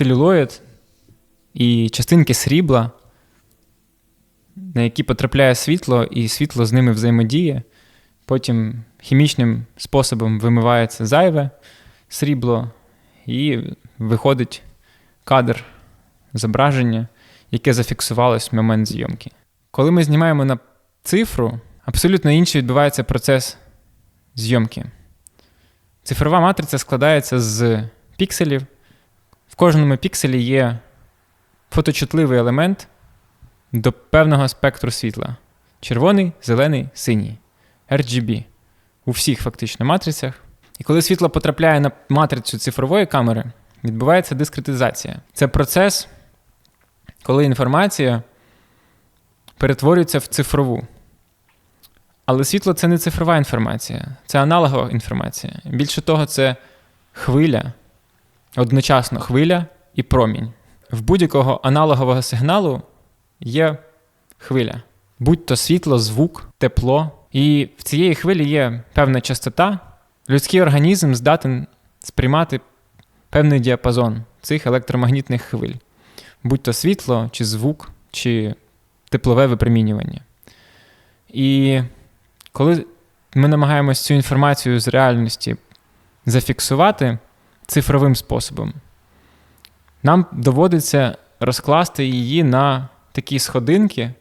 целюлоїд і частинки срібла, на які потрапляє світло, і світло з ними взаємодіє. Потім хімічним способом вимивається зайве срібло, і виходить кадр зображення, яке зафіксувалось в момент зйомки. Коли ми знімаємо на цифру, абсолютно інший відбувається процес зйомки. Цифрова матриця складається з пікселів. В кожному пікселі є фоточутливий елемент до певного спектру світла: червоний, зелений, синій. RGB у всіх фактично матрицях. І коли світло потрапляє на матрицю цифрової камери, відбувається дискретизація. Це процес, коли інформація перетворюється в цифрову. Але світло це не цифрова інформація, це аналогова інформація. Більше того, це хвиля, одночасно хвиля і промінь. В будь-якого аналогового сигналу є хвиля, будь то світло, звук, тепло. І в цієї хвилі є певна частота. Людський організм здатен сприймати певний діапазон цих електромагнітних хвиль, будь то світло, чи звук, чи теплове випромінювання. І коли ми намагаємося цю інформацію з реальності зафіксувати цифровим способом, нам доводиться розкласти її на такі сходинки,